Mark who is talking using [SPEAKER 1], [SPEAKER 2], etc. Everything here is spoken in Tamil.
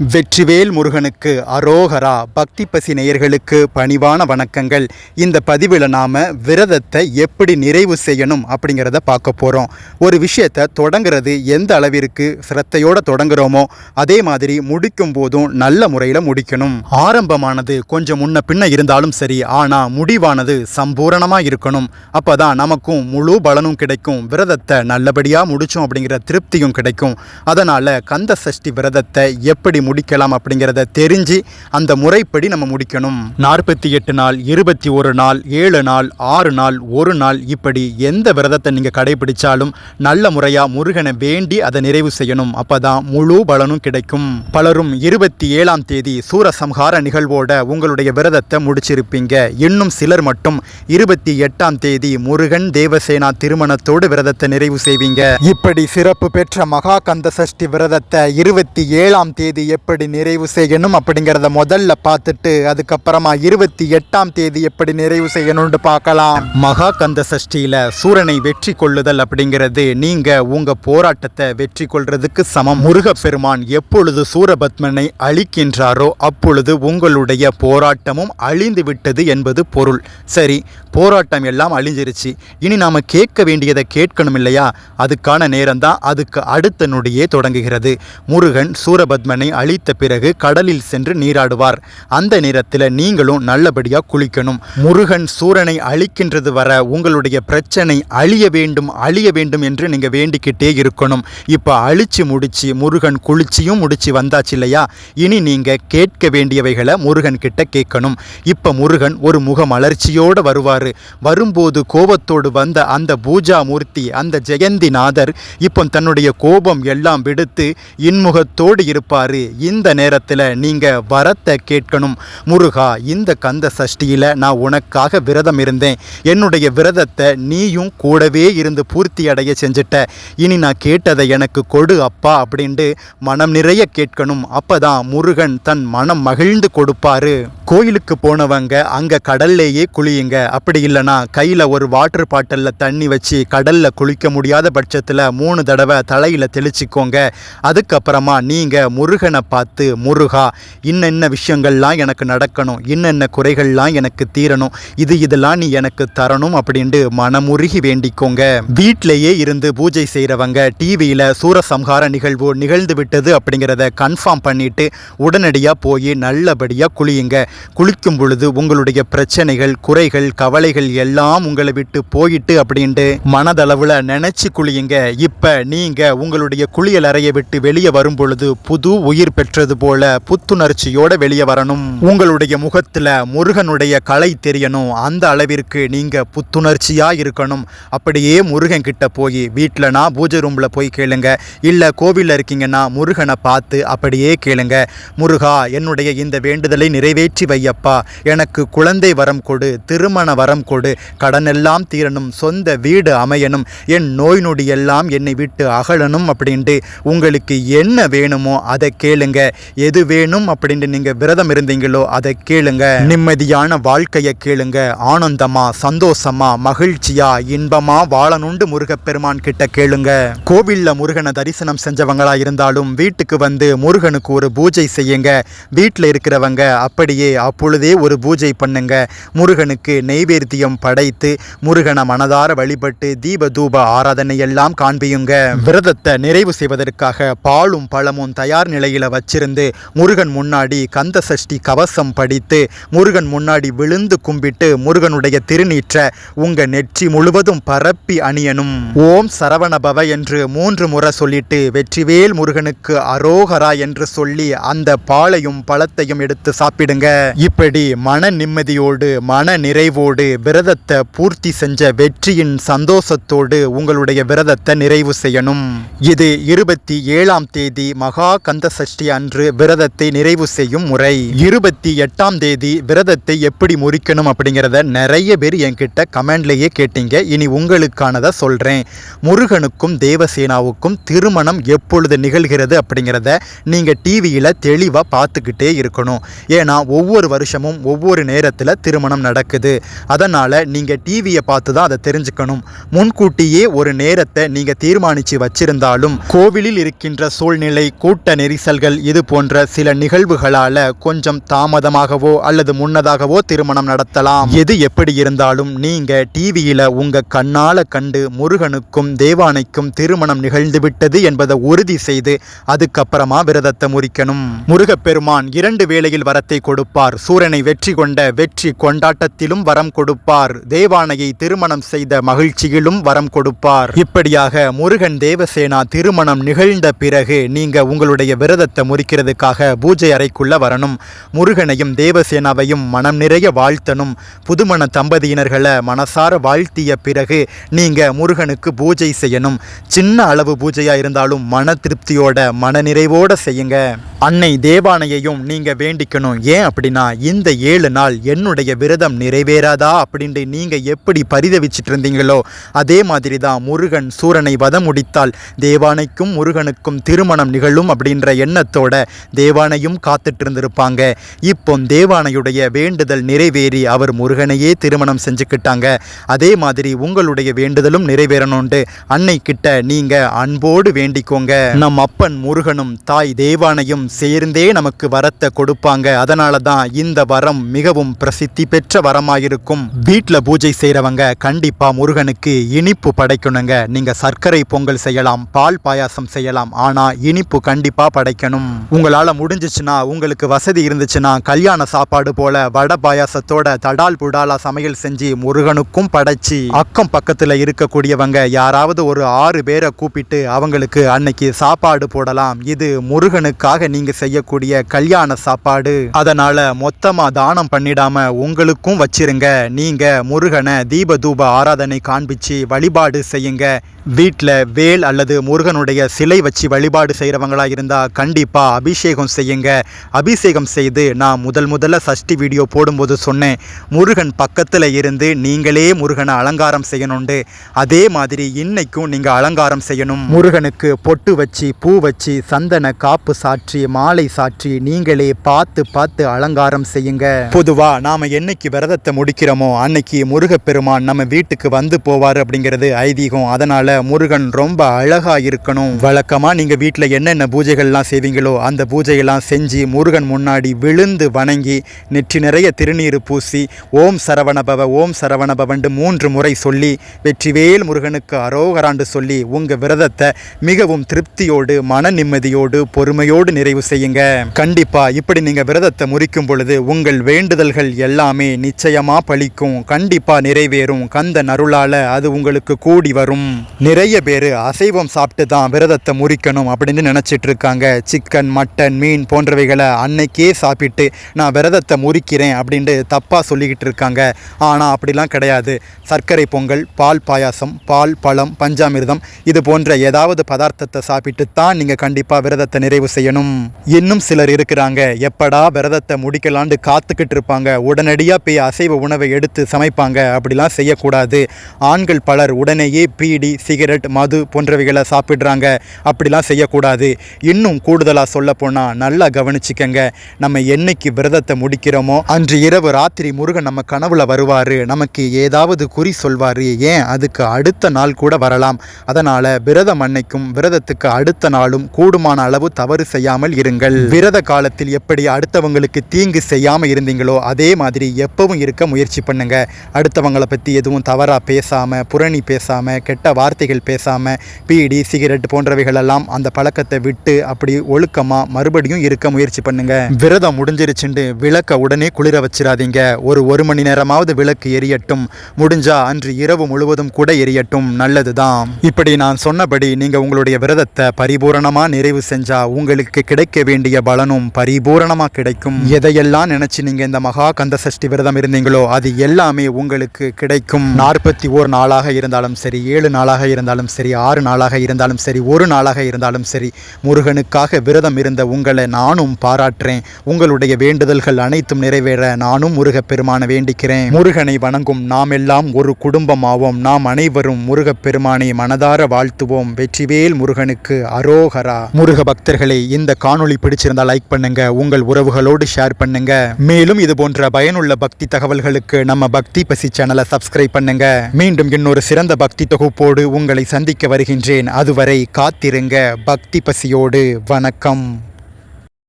[SPEAKER 1] வெற்றிவேல் முருகனுக்கு அரோகரா பக்தி பசி நேயர்களுக்கு பணிவான வணக்கங்கள். இந்த பதிவில் நாம் விரதத்தை எப்படி நிறைவு செய்யணும் அப்படிங்கிறத பார்க்க போகிறோம் ஒரு விஷயத்தை தொடங்குறது எந்த அளவிற்கு சிரத்தையோடு தொடங்குறோமோ அதே மாதிரி முடிக்கும் போதும் நல்ல முறையில் முடிக்கணும். ஆரம்பமானது கொஞ்சம் முன்ன பின்ன இருந்தாலும் சரி ஆனால் முடிவானது சம்பூரணமாக இருக்கணும். அப்போ தான் நமக்கும் முழு பலனும் கிடைக்கும். விரதத்தை நல்லபடியாக முடித்தோம் அப்படிங்கிற திருப்தியும் கிடைக்கும். அதனால் கந்த சஷ்டி விரதத்தை எப்படி முடிக்கலாம் அப்படிங்கிறத தெரிஞ்சு அந்த முறைப்படி நம்ம முடிக்கணும். நாற்பத்தி எட்டு நாள் இருபத்தி ஒரு நாள் ஏழு நாள் ஆறு நாள் ஒரு நாள் இப்படி எந்த விரதத்தை நீங்கள் கடைபிடிச்சாலும் நல்ல முறையாக முருகனை வேண்டி அதை நிறைவு செய்யணும். அப்பதான் முழு பலனும் கிடைக்கும். பலரும் இருபத்தி ஏழாம் தேதி சூரசம்ஹார நிகழ்வோட உங்களுடைய விரதத்தை முடிச்சிருப்பீங்க. இன்னும் சிலர் மட்டும் இருபத்தி எட்டாம் தேதி முருகன் தேவசேனா திருமணத்தோடு விரதத்தை நிறைவு செய்வீங்க. இப்படி சிறப்பு பெற்ற மகா கந்த சஷ்டி விரதத்தை இருபத்தி ஏழாம் தேதி எப்படி நிறைவு செய்யணும் அப்படிங்கிறத முதல்ல பார்த்துட்டு அதுக்கப்புறமா இருபத்தி எட்டாம் தேதி எப்படி நிறைவு செய்யணும்னு பார்க்கலாம். மகா கந்த சஷ்டியில சூரனை வெற்றி கொள்ளுதல் அப்படிங்கிறது நீங்க உங்க போராட்டத்தை வெற்றி கொள்றதுக்கு சமம். முருகப்பெருமான் எப்பொழுது சூரபத்மனை அழிக்கின்றாரோ அப்பொழுது உங்களுடைய போராட்டமும் அழிந்து விட்டது என்பது பொருள். சரி போராட்டம் எல்லாம் அழிஞ்சிருச்சு. இனி நாம கேட்க வேண்டியதை கேட்கணும் இல்லையா? அதுக்கான நேரம் தான் அதுக்கு அடுத்த நொடியே தொடங்குகிறது. முருகன் சூரபத்மனை அழித்த பிறகு கடலில் சென்று நீராடுவார். அந்த நேரத்தில் நீங்களும் நல்லபடியாக குளிக்கணும். முருகன் சூரனை அழிக்கின்றது வர உங்களுடைய பிரச்சனை அழிய வேண்டும் அழிய வேண்டும் என்று நீங்கள் வேண்டிக்கிட்டே இருக்கணும். இப்போ அழிச்சு முடிச்சு முருகன் குளிச்சியும் முடிச்சு வந்தாச்சு இல்லையா? இனி நீங்கள் கேட்க வேண்டியவைகளை முருகன் கிட்ட கேட்கணும். இப்போ முருகன் ஒரு முகமலர்ச்சியோடு வருவார். வரும்போது கோபத்தோடு வந்த அந்த பூஜா மூர்த்தி அந்த ஜெயந்திநாதர் இப்போ தன்னுடைய கோபம் எல்லாம் விடுத்து இன்முகத்தோடு இருப்பார். இந்த நேரத்தில் நீங்கள் வரத்தை கேட்கணும். முருகா இந்த கந்த சஷ்டியில் நான் உனக்காக விரதம் இருந்தேன். என்னுடைய விரதத்தை நீயும் கூடவே இருந்து பூர்த்தி அடைய செஞ்சிட்ட. இனி நான் கேட்டதை எனக்கு கொடு அப்பா அப்படின்ட்டு மனம் நிறைய கேட்கணும். அப்பதான் முருகன் தன் மனம் மகிழ்ந்து கொடுப்பாரு. கோயிலுக்கு போனவங்க அங்கே கடல்லேயே குளியுங்க. அப்படி இல்லைனா கையில் ஒரு வாட்டர் பாட்டிலில் தண்ணி வச்சு கடலில் குளிக்க முடியாத பட்சத்தில் மூணு தடவை தலையில் தெளிச்சுக்கோங்க. அதுக்கப்புறமா நீங்கள் முருகனை பார்த்து முருகா இன்னென்ன விஷயங்கள்லாம் எனக்கு நடக்கணும் இன்னென்ன குறைகள்லாம் எனக்கு தீரணும் இது இதெல்லாம் நீ எனக்கு தரணும் அப்படின்ட்டு மனமுருகி வேண்டிக்கோங்க. வீட்டிலேயே இருந்து பூஜை செய்கிறவங்க டிவியில் சூரசம்ஹார நிகழ்வு நிகழ்ந்து விட்டது அப்படிங்கிறத கன்ஃபார்ம் பண்ணிட்டு உடனடியாக போய் நல்லபடியாக குளியுங்க. குளிக்கும் பொழுது உங்களுடைய பிரச்சனைகள் குறைகள் கவலைகள் எல்லாம் உங்களை விட்டு போயிட்டு அப்படின்ட்டு மனதளவில் நினச்சி குளியுங்க. இப்போ நீங்கள் உங்களுடைய குளியல் அறையை விட்டு வெளியே வரும் பொழுது புது உயிர் பெற்றது போல புத்துணர்ச்சியோட வெளியே வரணும். உங்களுடைய முகத்தில் முருகனுடைய கலை தெரியணும். அந்த அளவிற்கு நீங்கள் புத்துணர்ச்சியாக இருக்கணும். அப்படியே முருகன் கிட்ட போய் வீட்டிலனா பூஜை ரூமில் போய் கேளுங்க. இல்லை கோவிலில் இருக்கீங்கன்னா முருகனை பார்த்து அப்படியே கேளுங்க. முருகா என்னுடைய இந்த வேண்டுதலை நிறைவேற்றி வையப்பா. எனக்கு குழந்தை வரம் கொடு திருமண வரம் கொடு. கடனெல்லாம் தீரணும். சொந்த வீடு அமையணும். என் நோய் நொடி எல்லாம் என்னை விட்டு அகலணும் அப்படின்ட்டு. உங்களுக்கு என்ன வேணுமோ அதை கேளுங்க. எது வேணும் அப்படின்ட்டு நீங்கள் விரதம் இருந்தீங்களோ அதை கேளுங்க. நிம்மதியான வாழ்க்கையை கேளுங்க. ஆனந்தமா சந்தோஷமா மகிழ்ச்சியா இன்பமா வாழணுண்டு முருகப்பெருமான் கிட்ட கேளுங்க. கோவில்ல முருகனை தரிசனம் செஞ்சவங்களா இருந்தாலும் வீட்டுக்கு வந்து முருகனுக்கு ஒரு பூஜை செய்யுங்க. வீட்டில் இருக்கிறவங்க அப்படியே அப்பொழுதே ஒரு பூஜை பண்ணுங்க. முருகனுக்கு நெய்வேத்தியம் படைத்து முருகனை மனதார வழிபட்டு தீப தூப ஆராதனை எல்லாம் காண்பியுங்க. விரதத்தை நிறைவு செய்வதற்காக பாலும் பழமும் தயார் நிலையில் வச்சிருந்து முருகன் முன்னாடி கந்த சஷ்டி கவசம் படித்து முருகன் முன்னாடி விழுந்து கும்பிட்டு முருகனுடைய திருநீற்ற உங்க நெற்றி முழுவதும் பரப்பி அணியனும் ஓம் சரவணபவ என்று மூன்று முறை சொல்லிட்டு வெற்றிவேல் முருகனுக்கு அரோகரா என்று சொல்லி அந்த பாலையும் பழத்தையும் எடுத்து சாப்பிடுங்க. இப்படி மன நிம்மதியோடு மன நிறைவோடு விரதத்தை பூர்த்தி செஞ்ச வெற்றியின் சந்தோஷத்தோடு உங்களுடைய விரதத்தை நிறைவு செய்யணும். இது இருபத்தி ஏழாம் தேதி மகா கந்த சஷ்டி அன்று விரதத்தை நிறைவு செய்யும் முறை. இருபத்தி எட்டாம் தேதி விரதத்தை எப்படி முறிக்கணும் அப்படிங்கிறத நிறைய பேர் என்கிட்ட கமெண்ட்லேயே கேட்டீங்க. இனி உங்களுக்கானதை சொல்கிறேன் முருகனுக்கும் தேவசேனாவுக்கும் திருமணம் எப்பொழுது நிகழ்கிறது அப்படிங்கிறத நீங்கள் டிவியில் தெளிவாக பார்த்துக்கிட்டே இருக்கணும். ஏன்னா ஒவ்வொரு வருஷமும் ஒவ்வொரு நேரத்தில் திருமணம் நடக்குது. அதனால் நீங்கள் டிவியை பார்த்து தான் அதை தெரிஞ்சுக்கணும். முன்கூட்டியே ஒரு நேரத்தை நீங்கள் தீர்மானித்து வச்சிருந்தாலும் கோவிலில் இருக்கின்ற சூழ்நிலை கூட்ட நெரிசல்கள் நீங்கள் இது போன்ற சில நிகழ்வுகளால கொஞ்சம் தாமதமாகவோ அல்லது முன்னதாகவோ திருமணம் நடத்தலாம். எது எப்படி இருந்தாலும் நீங்க டிவியில உங்க கண்ணால கண்டு முருகனுக்கும் தேவானைக்கும் திருமணம் நிகழ்ந்துவிட்டது என்பதை உறுதி செய்து அதுக்கப்புறமா விரதத்தை முறிக்கணும். முருகப்பெருமான் இரண்டு வேளையில் வரத்தை கொடுப்பார். சூரனை வெற்றி கொண்ட வெற்றி கொண்டாட்டத்திலும் வரம் கொடுப்பார். தேவானையை திருமணம் செய்த மகிழ்ச்சியிலும் வரம் கொடுப்பார். இப்படியாக முருகன் தேவசேனா திருமணம் நிகழ்ந்த பிறகு நீங்க உங்களுடைய விரதத்தை முறிக்கிறதுக்காக பூஜை அறைக்குள்ள வரணும். முருகனையும் தேவசேனாவையும் மனம் நிறைய வாழ்த்தணும். புதுமண தம்பதியினர்களை மனசார வாழ்த்திய பிறகு நீங்க முருகனுக்கு பூஜை செய்யணும். சின்ன அளவு பூஜையா இருந்தாலும் மன திருப்தியோட மனநிறைவோட செய்யுங்க. அன்னை தேவானையையும் நீங்க வேண்டிக்கணும். ஏன் அப்படின்னா இந்த ஏழு நாள் என்னுடைய விரதம் நிறைவேறாதா அப்படின்ட்டு நீங்க எப்படி பரிதவிச்சிட்டு இருந்தீங்களோ அதே மாதிரி தான் முருகன் சூரனை வதம் முடித்தால் தேவானைக்கும் முருகனுக்கும் திருமணம் நிகழும் அப்படின்ற எண்ணத்தோட தேவானையும் காத்துட்டு இருந்திருப்பாங்க இப்போ தேவானையுடைய வேண்டுதல் நிறைவேறி அவர் முருகனையே திருமணம் செஞ்சுக்கிட்டாங்க. அதே மாதிரி உங்களுடைய வேண்டுதலும் நிறைவேறணும்ட்டு அன்னை கிட்ட நீங்க அன்போடு வேண்டிக்கோங்க. நம் அப்பன் முருகனும் தாய் தேவானையும் சேர்ந்தே நமக்கு வரத்தை கொடுப்பாங்க. அதனால தான் இந்த வரம் மிகவும் பிரசித்தி பெற்ற வரமாயிருக்கும். வீட்டில் பூஜை செய்கிறவங்க கண்டிப்பாக முருகனுக்கு இனிப்பு படைக்கணுங்க. நீங்க சர்க்கரை பொங்கல் செய்யலாம் பால் பாயாசம் செய்யலாம். ஆனால் இனிப்பு கண்டிப்பாக படைக்கணும். உங்களால் முடிஞ்சிச்சுன்னா உங்களுக்கு வசதி இருந்துச்சுன்னா கல்யாண சாப்பாடு போல வடை பாயாசத்தோட தடால் புடாலா சமையல் செஞ்சு முருகனுக்கும் படைச்சி அக்கம் பக்கத்தில் இருக்கக்கூடியவங்க யாராவது ஒரு ஆறு பேரை கூப்பிட்டு அவங்களுக்கு அன்னைக்கு சாப்பாடு போடலாம். இது முருகனுக்காக நீங்க செய்யக்கூடிய கல்யாண சாப்பாடு. அதனால மொத்தமா தானம் பண்ணிடாம உங்களுக்கும் வச்சிருங்க. நீங்க முருகனை தீப தூப ஆராதனை காண்பிச்சு வழிபாடு செய்யுங்க. வீட்டில் வேல் அல்லது முருகனுடைய சிலை வச்சு வழிபாடு செய்கிறவங்களா இருந்தால் கண்டிப்பாக அபிஷேகம் செய்யுங்க. அபிஷேகம் செய்து நான் முதல் முதல்ல சஷ்டி வீடியோ போடும்போது சொன்னேன் முருகன் பக்கத்தில் இருந்து நீங்களே முருகனை அலங்காரம் செய்யணுண்டு. அதே மாதிரி இன்னைக்கும் நீங்கள் அலங்காரம் செய்யணும். முருகனுக்கு பொட்டு வச்சு பூ வச்சு சந்தன காப்பு சாற்றி மாலை சாற்றி நீங்களே பார்த்து பார்த்து அலங்காரம் செய்யுங்க. பொதுவாக நாம என்னைக்கு விரதத்தை முடிக்கிறோமோ அன்னைக்கு முருகப்பெருமான் நம்ம வீட்டுக்கு வந்து போவார் அப்படிங்கிறது ஐதீகம். அதனால முருகன் ரொம்ப அழகா இருக்கணும். வழக்கமா நீங்க வீட்டில் என்னென்ன பூஜைகள்லாம் செய்வீங்க செய்வீங்களோ அந்த பூஜையெல்லாம் செஞ்சு முருகன் முன்னாடி விழுந்து வணங்கி நெற்றி நிறைய திருநீர் பூசி ஓம் சரவணபவ ஓம் சரவணபவண்டு மூன்று முறை சொல்லி வெற்றிவேல் முருகனுக்கு அரோகராண்டு சொல்லி உங்க விரதத்தை மிகவும் திருப்தியோடு மன நிம்மதியோடு பொறுமையோடு நிறைவு செய்யுங்க. கண்டிப்பா இப்படி நீங்க விரதத்தை முறிக்கும் பொழுது உங்கள் வேண்டுதல்கள் எல்லாமே நிச்சயமா பழிக்கும் கண்டிப்பா நிறைவேறும். கந்த நருளால அது உங்களுக்கு கூடி வரும். நிறைய பேர் அசைவம் சாப்பிட்டு தான் விரதத்தை முறிக்கணும் அப்படின்னு நினைச்சிட்டு இருக்காங்க. சிக்கன் மட்டன் மீன் போன்றவைகளை அன்னைக்கே சாப்பிட்டு நான் விரதத்தை முறிக்கிறேன் அப்படின்ட்டு தப்பாக சொல்லிக்கிட்டு இருக்காங்க. ஆனால் அப்படிலாம் கிடையாது. சர்க்கரை பொங்கல் பால் பாயாசம் பால் பழம் பஞ்சாமிர்தம் இது போன்ற ஏதாவது பதார்த்தத்தை சாப்பிட்டு தான் நீங்கள் கண்டிப்பாக விரதத்தை நிறைவு செய்யணும். இன்னும் சிலர் இருக்கிறாங்க. எப்படா விரதத்தை முடிக்கலான்னு காத்துக்கிட்டு இருப்பாங்க. உடனடியாக போய் அசைவ உணவை எடுத்து சமைப்பாங்க. அப்படிலாம் செய்யக்கூடாது. ஆண்கள் பலர் உடனேயே பீடி சிகரெட் மது போன்றவைகளை சாப்பிட்றாங்க. அப்படிலாம் செய்யக்கூடாது. இன்னும் கூடுதலாக சொல்ல போனால் நல்லா கவனிச்சுக்கங்க. நம்ம என்னைக்கு விரதத்தை முடிக்கிறோமோ அன்று இரவு ராத்திரி முருகன் நம்ம கனவுல வருவார். நமக்கு ஏதாவது குறி சொல்வார். ஏன்? அதுக்கு அடுத்த நாள் கூட வரலாம். அதனால் விரதம் அன்னைக்கும் விரதத்துக்கு அடுத்த நாளும் கூடுமான அளவு தவறு செய்யாமல் இருங்கள். விரத காலத்தில் எப்படி அடுத்தவங்களுக்கு தீங்கு செய்யாமல் இருந்தீங்களோ அதே மாதிரி எப்பவும் இருக்க முயற்சி பண்ணுங்க. அடுத்தவங்களை பற்றி எதுவும் தவறாக பேசாமல் புரணி பேசாமல் கெட்ட வார்த்தைகள் பேசாமல் பீடி சிகரெட் போன்றவைகளெல்லாம் அந்த பழக்கத்தை விட்டு அப்படி ஒழுக்கமாக மறுபடியும் இருக்க முயற்சி பண்ணுங்க. விரதம் முடிஞ்சிருச்சுண்டு விளக்க உடனே குளிர வச்சிடாதீங்க ஒரு ஒரு மணி நேரமாவது விளக்கு எரியட்டும். முடிஞ்சா அன்று இரவு முழுவதும் கூட எரியட்டும். நல்லதுதான். இப்படி நான் சொன்னபடி நீங்க உங்களுடைய விரதத்தை பரிபூரணமா நிறைவு செஞ்சா உங்களுக்கு கிடைக்க வேண்டிய பலனும் பரிபூரணமா கிடைக்கும். எதையெல்லாம் நினைச்சு நீங்க இந்த மகா கந்த சஷ்டி விரதம் இருந்தீங்களோ அது எல்லாமே உங்களுக்கு கிடைக்கும். நாற்பத்தி ஓர் நாளாக இருந்தாலும் சரி ஏழு நாளாக இருந்தாலும் சரி ஆறு நாளாக இருந்தாலும் சரி ஒரு நாளாக இருந்தாலும் சரி முருகனுக்காக விரதம் இருந்த உங்களை நானும் பாராட்டுறேன். உங்களுடைய வேண்டுதல்கள் அனைத்தும் நிறைவேற நானும் முருகப்பெருமான வேண்டிக்கிறேன். முருகனை வணங்கும் நாம் எல்லாம் ஒரு குடும்பமாவோம். நாம் அனைவரும் முருகப்பெருமானை மனதார வாழ்த்துவோம். வெற்றிவேல் முருகனுக்கு அரோகரா. முருக பக்தர்களே இந்த காணொளி பிடிச்சிருந்தா லைக் பண்ணுங்க. உங்கள் உறவுகளோடு ஷேர் பண்ணுங்க. மேலும் இது போன்ற பயனுள்ள பக்தி தகவல்களுக்கு நம்ம பக்தி பசி சேனலை சப்ஸ்கிரைப் பண்ணுங்க. மீண்டும் இன்னொரு சிறந்த பக்தி தொகுப்போடு உங்களை சந்திக்க வருகின்றேன். அதுவரை காத்திருங்க. பக்தி பசியோடு. வணக்கம். வணக்கம்.